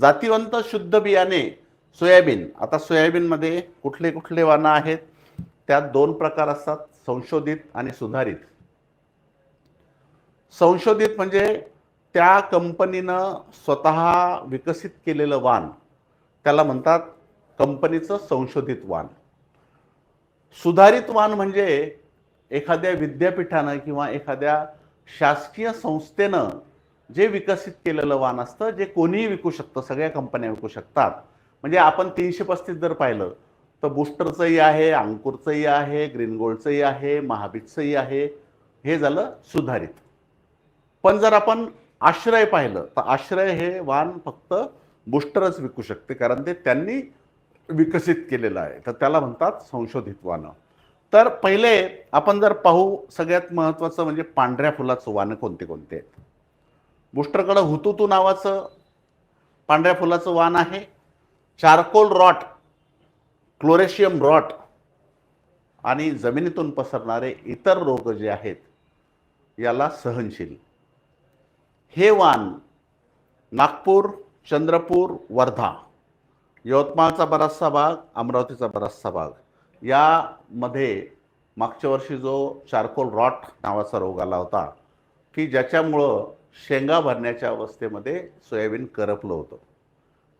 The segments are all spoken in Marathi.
जातीवंत शुद्ध बियाणे सोयाबीन. आता सोयाबीनमध्ये कुठले कुठले वाणं आहेत? त्यात दोन प्रकार असतात संशोधित आणि सुधारित. संशोधित म्हणजे त्या कंपनीनं स्वतः विकसित केलेलं वाण. त्याला म्हणतात कंपनीचं संशोधित वाण. सुधारित वाण म्हणजे एखाद्या विद्यापीठानं किंवा एखाद्या शासकीय संस्थेनं जे विकसित केलेलं वाण असतं जे कोणीही विकू शकतं सगळ्या कंपन्या विकू शकतात. म्हणजे आपण तीनशे पस्तीस जर पाहिलं तर बुस्टरचंही आहे अंकुरचंही आहे ग्रीन गोल्डचंही आहे महाबीजचंही आहे हे झालं सुधारित. पण जर आपण आश्रय पाहिलं तर आश्रय हे वाण फक्त बुस्टरच विकू शकते कारण ते त्यांनी विकसित केलेलं आहे. तर त्याला म्हणतात संशोधित वाणं तर पहिले आपण जर पाहू सगळ्यात महत्त्वाचं म्हणजे पांढऱ्या फुलाचं वाणं कोणते कोणते आहेत बुस्टरकडं हुतुतू नावाचं पांढऱ्या फुलाचं वाण आहे. चारकोल रॉट क्लोरेशियम रॉट आणि जमिनीतून पसरणारे इतर रोग जे आहेत याला सहनशील. हे वाण नागपूर चंद्रपूर वर्धा यवतमाळचा बराचसा भाग अमरावतीचा बराचसा भाग यामध्ये मागच्या वर्षी जो चारकोल रॉट नावाचा रोग आला होता की ज्याच्यामुळं शेंगा भरण्याच्या अवस्थेमध्ये सोयाबीन करपलं होतं.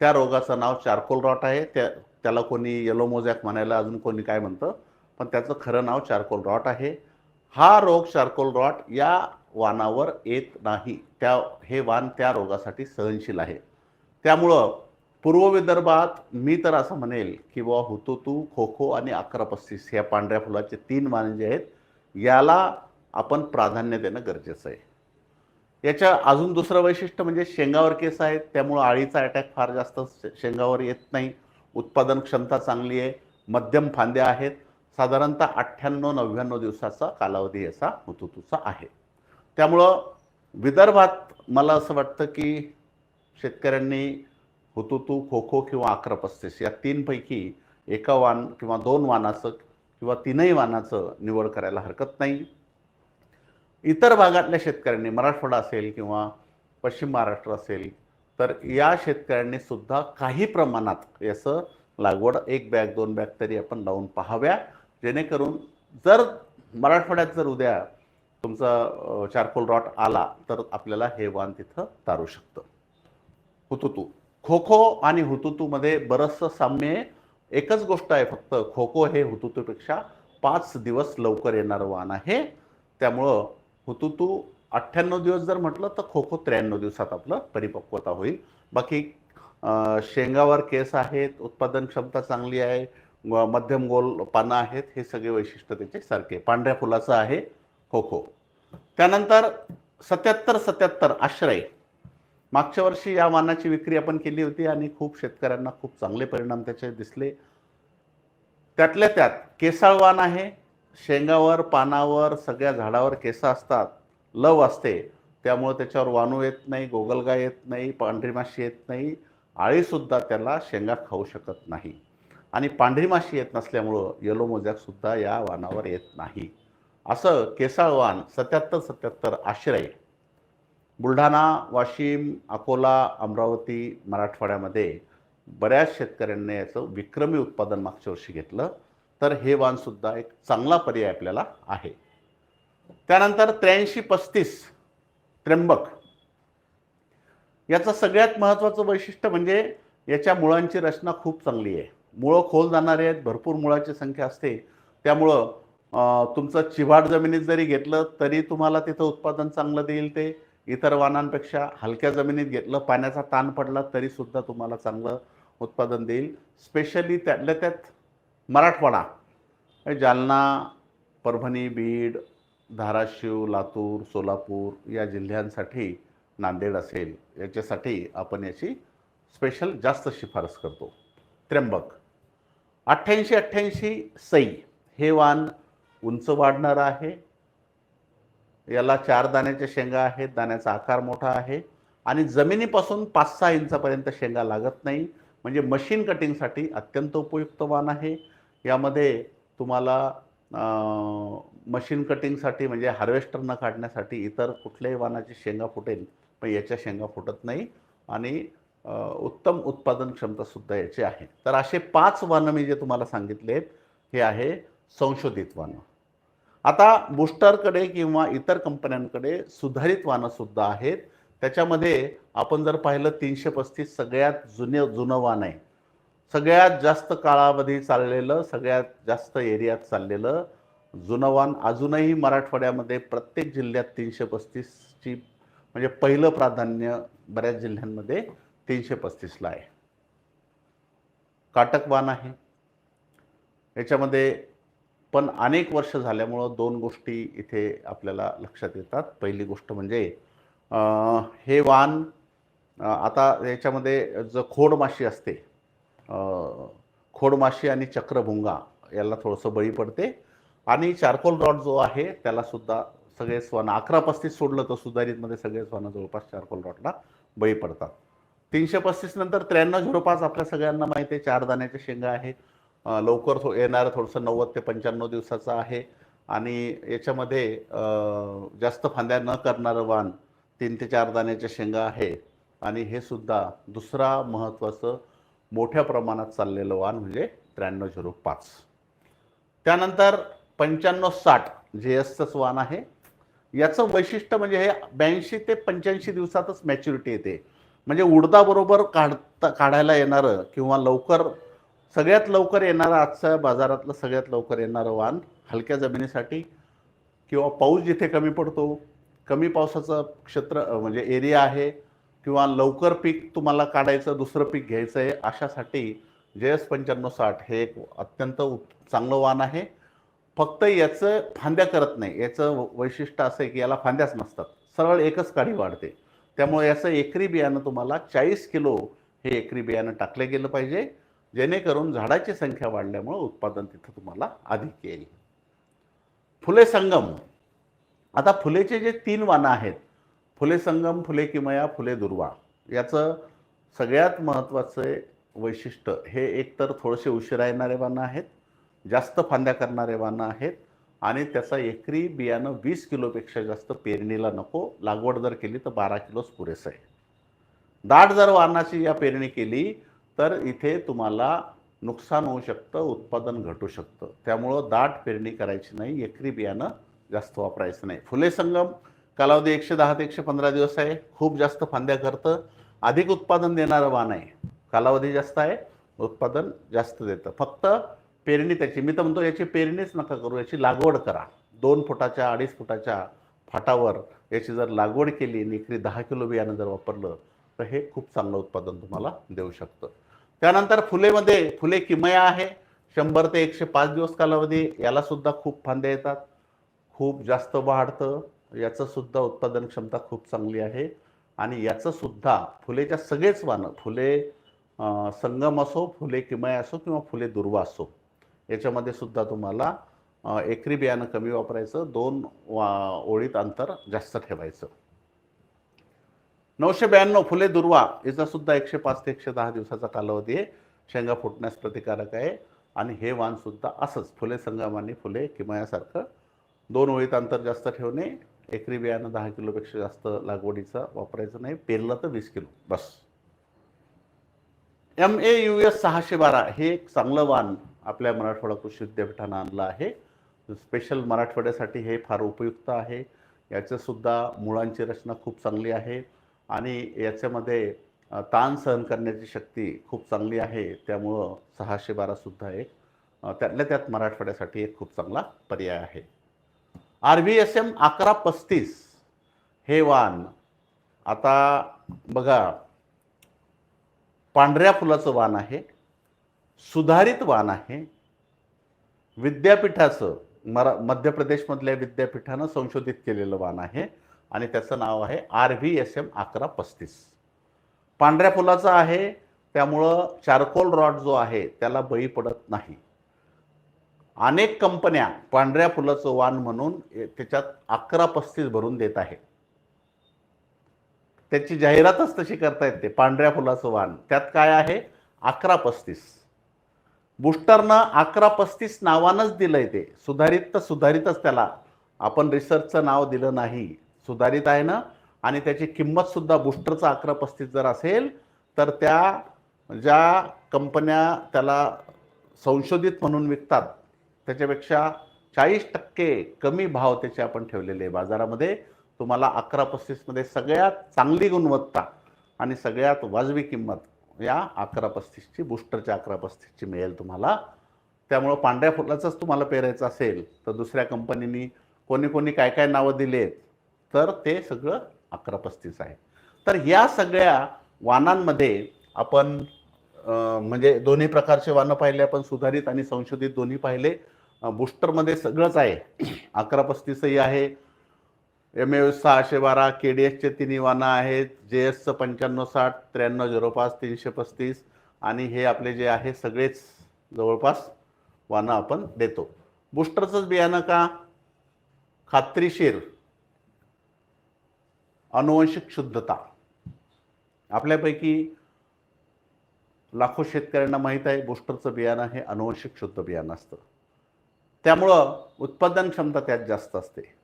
त्या रोगाचं नाव चारकोल रॉट आहे. त्या त्याला कोणी येलो मोजॅक म्हणायला अजून कोणी काय म्हणतं पण त्याचं खरं नाव चारकोल रॉट आहे. हा रोग चारकोल रॉट या वाणावर येत नाही. त्या हे वाण त्या रोगासाठी सहनशील आहे. त्यामुळं पूर्व विदर्भात मी तर असं म्हणेल की बुवा हुतुतू खो खो आणि अकरा पस्तीस ह्या पांढऱ्या फुलाचे तीन वाण जे आहेत याला आपण प्राधान्य देणं गरजेचं आहे. याच्या अजून दुसरं वैशिष्ट्य म्हणजे शेंगावर केस आहेत त्यामुळं आळीचा अटॅक फार जास्त शेंगावर येत नाही. उत्पादन क्षमता चांगली आहे मध्यम फांद्या आहेत. साधारणतः अठ्ठ्याण्णव नव्याण्णव दिवसाचा कालावधी याचा हुतुतूचा आहे. त्यामुळं विदर्भात मला असं वाटतं की शेतकऱ्यांनी हुतुतू खो खो किंवा अकरा पस्तीस या तीनपैकी एका वाण किंवा दोन वानाचं किंवा तीनही वानाचं निवड करायला हरकत नाही. इतर भागातल्या शेतकऱ्यांनी मराठवाडा असेल किंवा पश्चिम महाराष्ट्र असेल तर या शेतकऱ्यांनी सुद्धा काही प्रमाणात याचं लागवड एक बॅग दोन बॅग तरी आपण लावून पाहाव्या. जेणेकरून जर मराठवाड्यात जर उद्या तुमचा चारकोल रॉट आला तर आपल्याला हे वाण तिथं तारू शकतं. हुतुतू. खो खो आणि हुतुतूमध्ये बरंचसं साम्य एकच गोष्ट आहे फक्त खो खो हे हुतुतूपेक्षा पाच दिवस लवकर येणारं वाण आहे. त्यामुळं हुतुतू अठ्ठ्याण्णव दिवस जर म्हटलं तर खो खो त्र्याण्णव दिवसात आपलं परिपक्वता होईल. बाकी शेंगावर केस आहेत उत्पादन क्षमता चांगली आहे मध्यम गोल पानं आहेत हे सगळे वैशिष्ट्य त्याचे सारखे पांढऱ्या फुलाचं आहे खो खो त्यानंतर सत्याहत्तर सत्याहत्तर आश्रय. मागच्या वर्षी या वाहनाची विक्री आपण केली होती आणि खूप शेतकऱ्यांना खूप चांगले परिणाम त्याचे दिसले. त्यातल्या त्यात केसाळ वाण आहे शेंगावर पानावर सगळ्या झाडावर केस असतात लव असते. त्यामुळे त्याच्यावर वानू येत नाही गोगलगाय येत नाही पांढरी माशी येत नाही. आळीसुद्धा त्याला शेंगा खाऊ शकत नाही. आणि पांढरी माशी येत नसल्यामुळं येलो मोजॅकसुद्धा या वाणावर येत नाही. असं केसाळ वाण सत्याहत्तर सत्याहत्तर आश्रय. बुलढाणा वाशिम अकोला अमरावती मराठवाड्यामध्ये बऱ्याच शेतकऱ्यांनी याचं विक्रमी उत्पादन मागच्या वर्षी घेतलं. तर हे वाणसुद्धा एक चांगला पर्याय आपल्याला आहे. त्यानंतर त्र्याऐंशी पस्तीस त्र्यंबक. याचं सगळ्यात महत्त्वाचं वैशिष्ट्य म्हणजे याच्या मुळांची रचना खूप चांगली आहे. मुळं खोल जाणारे आहेत भरपूर मुळाची संख्या असते. त्यामुळं तुमचं चिभाड जमिनीत जरी घेतलं तरी तुम्हाला तिथं उत्पादन चांगलं देईल ते. इतर वाहनांपेक्षा हलक्या जमिनीत घेतलं पाण्याचा ताण पडला तरी सुद्धा तुम्हाला चांगलं उत्पादन देईल. स्पेशली त्यातल्या त्यात मराठवाडा. जालना परभणी बीड धाराशिव लातूर सोलापूर या जिल्ह्यांसाठी नांदेड असेल. याच्यासाठी आपण याची स्पेशल जास्त शिफारस करतो. त्र्यंबक. अठ्ठ्याऐंशी अठ्ठ्याऐंशी सई हे वाण उंच वाढणारं आहे. याला चार दाण्याच्या शेंगा आहेत. दाण्याचा आकार मोठा आहे. आणि जमिनीपासून पाच सहा इंचापर्यंत शेंगा लागत नाही. म्हणजे मशीन कटिंगसाठी अत्यंत उपयुक्त वाण आहे. यामध्ये तुम्हाला मशीन कटिंगसाठी म्हणजे हार्वेस्टर न काढण्यासाठी इतर कुठल्याही वाणाची शेंगा फुटेल पण याच्या शेंगा फुटत नाही आणि उत्तम उत्पादन क्षमतासुद्धा याची आहे. तर असे पाच वाहनं मी जे तुम्हाला सांगितले हे आहे संशोधित वाहनं आता बुस्टरकडे किंवा इतर कंपन्यांकडे सुधारित वाहनंसुद्धा आहेत. त्याच्यामध्ये आपण जर पाहिलं तीनशे पस्तीस सगळ्यात जुने जुनं वाहन आहे. सगळ्यात जास्त काळामध्ये चाललेलं सगळ्यात जास्त एरियात चाललेलं जुनं अजूनही मराठवाड्यामध्ये प्रत्येक जिल्ह्यात तीनशे पस्तीसची म्हणजे पहिलं प्राधान्य बऱ्याच जिल्ह्यांमध्ये तीनशे पस्तीसला आहे. काटकवान आहे. याच्यामध्ये पण अनेक वर्ष झाल्यामुळं दोन गोष्टी इथे आपल्याला लक्षात येतात. पहिली गोष्ट म्हणजे हे वान आता याच्यामध्ये जो खोडमाशी असते खोडमाशी आणि चक्रभुंगा याला थोडंसं बळी पडते. आणि चारकोल रॉड जो आहे त्यालासुद्धा सगळे स्वानं अकरा पस्तीस सोडलं तर सुधारितमध्ये सगळे स्वानं जवळपास चारकोल रॉडला बळी पडतात. तीनशे पस्तीस नंतर त्र्याण्णव झिरो पाच आपल्या सगळ्यांना माहिती आहे चार दाण्याच्या शेंगा आहे. लवकर थो येणारं थोडंसं नव्वद ते पंच्याण्णव दिवसाचं आहे. आणि याच्यामध्ये जास्त फांद्या न करणारं वाण तीन ते चार दाण्याच्या शेंगा आहे. आणि हे सुद्धा दुसरा महत्त्वाचं मोठ्या प्रमाणात चाललेलं वाण म्हणजे त्र्याण्णव झिरो पाच. त्यानंतर पंच्याण्णव साठ जे एसचंच वाण आहे. याचं वैशिष्ट्य म्हणजे हे ब्याऐंशी ते पंच्याऐंशी दिवसातच मॅच्युरिटी येते. म्हणजे उडदाबरोबर काढता काढायला येणारं किंवा लवकर सगळ्यात लवकर येणारं आजच्या बाजारातलं सगळ्यात लवकर येणारं वाण हलक्या जमिनीसाठी किंवा पाऊस जिथे कमी पडतो कमी पावसाचं क्षेत्र म्हणजे एरिया आहे किंवा लवकर पीक तुम्हाला काढायचं दुसरं पीक घ्यायचं आहे अशासाठी जे एस पंच्याण्णव साठ हे एक अत्यंत चांगलं वाण आहे. फक्त याचं फांद्या करत नाही. याचं वैशिष्ट्य असं आहे की याला फांद्याच नसतात. सरळ एकच काडी वाढते. त्यामुळे याचं एकरी बियाणं तुम्हाला चाळीस किलो हे एकरी बियाणं टाकलं गेलं पाहिजे. जेणेकरून झाडाची संख्या वाढल्यामुळं उत्पादन तिथं तुम्हाला अधिक येईल. फुले संगम. आता फुलेचे जे तीन वाणं आहेत फुले संगम फुले किमया फुले दुर्वा याचं सगळ्यात महत्त्वाचं वैशिष्ट्य हे एकतर थोडेसे उशिरा येणारे वाणं आहेत जास्त फांद्या करणारे वाणं आहेत आणि त्याचा एकरी बियाणं वीस किलोपेक्षा जास्त पेरणीला नको लागवड जर केली तर बारा किलोच पुरेसं आहे. दाट जर वाहनाची या पेरणी केली तर इथे तुम्हाला नुकसान होऊ शकतं उत्पादन घटू शकतं. त्यामुळं दाट पेरणी करायची नाही एकरी बियाणं जास्त वापरायचं नाही. फुले संगम कालावधी एकशे दहा ते एकशे पंधरा दिवस आहे. खूप जास्त फांद्या करतं. अधिक उत्पादन देणारं वाण आहे. कालावधी जास्त आहे उत्पादन जास्त देतं. फक्त पेरणी त्याची. मी तर म्हणतो याची पेरणीच नका करू. याची लागवड करा. दोन फुटाच्या अडीच फुटाच्या फाटावर याची जर लागवड केली आणि एकरी दहा किलो बियाणं जर वापरलं तर हे खूप चांगलं उत्पादन तुम्हाला देऊ शकतं. त्यानंतर फुलेमध्ये फुले किमया आहे. शंभर ते एकशे पाच दिवस कालावधी. यालासुद्धा खूप फांद्या येतात. खूप जास्त वाढतं. याचं सुद्धा उत्पादन क्षमता खूप चांगली आहे. आणि याचं सुद्धा फुलेच्या सगळेच वाणं फुले संगम असो फुले किमया असो किंवा फुले दुर्वा असो याच्यामध्ये सुद्धा तुम्हाला एकरी बियाणं कमी वापरायचं दोन वा ओळीत अंतर जास्त ठेवायचं. नऊशे ब्याण्णव फुले दुर्वा याचा सुद्धा एकशे पाच ते एकशे दहा दिवसाचा कालावधी आहे. शेंगा फुटण्यास प्रतिकारक आहे. आणि हे वाण सुद्धा असंच फुले संगम आणि फुले किमयासारखं दोन ओळीत अंतर जास्त ठेवणे एकरी बियाणं दहा किलोपेक्षा जास्त लागवडीचा वापरायचं नाही पेरलं तर वीस किलो बस. एम ए यू एस सहाशे बारा हे एक चांगलं वाण आपल्या मराठवाडा कृषी विद्यापीठानं आणलं आहे. स्पेशल मराठवाड्यासाठी हे फार उपयुक्त आहे. याचंसुद्धा मुळांची रचना खूप चांगली आहे आणि याच्यामध्ये ताण सहन करण्याची शक्ती खूप चांगली आहे. त्यामुळं सहाशे बारासुद्धा एक त्यातल्या त्यात मराठवाड्यासाठी एक खूप चांगला पर्याय आहे. आर व्ही एस एम अकरा पस्तीस. हे वाण. आता बघा पांढऱ्या फुलाचं वाण आहे सुधारित वाण आहे. विद्यापीठाचं मरा मध्य प्रदेशमधल्या विद्यापीठानं संशोधित केलेलं वाण आहे आणि त्याचं नाव आहे आर व्ही एस एम अकरा पस्तीस. पांढऱ्या फुलाचं आहे त्यामुळं चारकोल रॉड जो आहे त्याला बळी पडत नाही. अनेक कंपन्या पांढऱ्या फुलाचं वाण म्हणून त्याच्यात अकरा पस्तीस भरून देत आहे. त्याची जाहिरातच तशी करता येते पांढऱ्या फुलाचं वाण. त्यात काय आहे? अकरा पस्तीस. बुस्टरनं अकरा पस्तीस नावानंच दिलंय ते. सुधारित तर सुधारितच त्याला. आपण रिसर्चचं नाव दिलं नाही. सुधारित आहे ना? आणि त्याची किंमत सुद्धा बुस्टरचं अकरा पस्तीस जर असेल तर त्या ज्या कंपन्या त्याला संशोधित म्हणून विकतात त्याच्यापेक्षा चाळीस टक्के कमी भाव त्याचे आपण ठेवलेले आहे बाजारामध्ये. तुम्हाला अकरा पस्तीसमध्ये सगळ्यात चांगली गुणवत्ता आणि सगळ्यात वाजवी किंमत या अकरा पस्तीसची बूस्टरच्या अकरा पस्तीसची मिळेल तुम्हाला. त्यामुळं पांढऱ्या फुलाचंच तुम्हाला पेरायचं असेल तर दुसऱ्या कंपनीनी कोणी कोणी काय काय नावं दिलेत तर ते सगळं अकरा पस्तीस आहे. तर या सगळ्या वाणांमध्ये आपण म्हणजे दोन्ही प्रकारचे वाणं पाहिले आपण सुधारित आणि संशोधित दोन्ही पाहिले. बूस्टरमध्ये सगळंच आहे. अकरा पस्तीसही आहे. एम ए सहाशे बारा के डी एसचे तिन्ही वाणं आहेत. जे एसचं पंच्याण्णव साठ त्र्याण्णव झिरो पाच तीनशे पस्तीस. आणि हे आपले जे आहे सगळेच जवळपास वाणं आपण देतो. बूस्टरचंच बियाणं का? खात्रीशीर अनुवंशिक शुद्धता. आपल्यापैकी लाखो शेतकऱ्यांना माहीत आहे बूस्टरचं बियाणं हे अनुवंशिक शुद्ध बियाणं असतं. त्यामुळं उत्पादन क्षमता त्यात जास्त असते.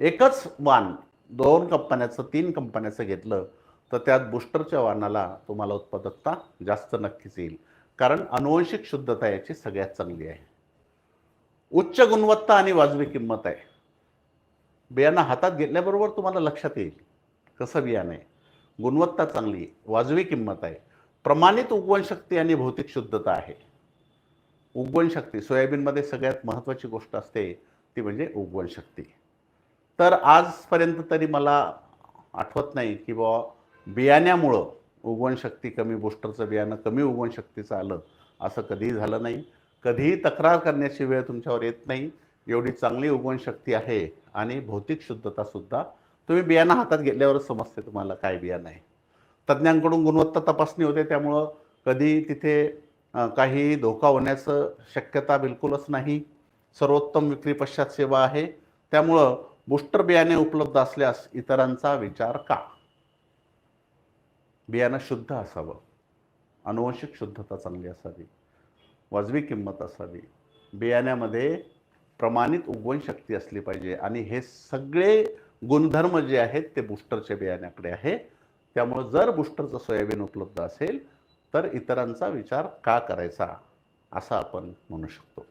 एकच वाण दोन कंपन्याचं तीन कंपन्याचं घेतलं तर त्यात बूस्टरच्या वाणाला तुम्हाला उत्पादकता जास्त नक्कीच येईल. कारण अनुवंशिक शुद्धता याची सगळ्यात चांगली आहे. उच्च गुणवत्ता आणि वाजवी किंमत आहे. बियाणं हातात घेतल्याबरोबर तुम्हाला लक्षात येईल. कसं बियाणं आहे? गुणवत्ता चांगली वाजवी किंमत आहे. प्रमाणित उगवण शक्ती आणि भौतिक शुद्धता आहे. उगवण शक्ती. सोयाबीनमध्ये सगळ्यात महत्त्वाची गोष्ट असते ती म्हणजे उगवण शक्ती. तर आजपर्यंत तरी मला आठवत नाही की बुवा बियाण्यामुळं उगवण शक्ती कमी बूस्टरचं बियाणं कमी उगवण शक्तीचं आलं असं कधीही झालं नाही. कधीही तक्रार करण्याची वेळ तुमच्यावर येत नाही. एवढी चांगली उगवण शक्ती आहे आणि भौतिक शुद्धतासुद्धा. तुम्ही बियाणं हातात घेतल्यावरच समजते तुम्हाला काय बियाणं आहे. तज्ज्ञांकडून गुणवत्ता तपासणी होते त्यामुळं कधी तिथे काही धोका होण्याचं शक्यता बिलकुलच नाही. सर्वोत्तम विक्री पश्चात सेवा आहे. त्यामुळं बूस्टर बियाणे उपलब्ध असल्यास इतरांचा विचार का? बियाणं शुद्ध असावं. अनुवंशिक शुद्धता चांगली असावी. वाजवी किंमत असावी. बियाण्यामध्ये प्रमाणित उगवण शक्ती असली पाहिजे आणि हे सगळे गुणधर्म जे आहेत ते बूस्टरच्या बियाण्याकडे आहे. त्यामुळं जर बूस्टरचं सोयाबीन उपलब्ध असेल तर इतरांचा विचार का करायचा? असं आपण म्हणू शकतो.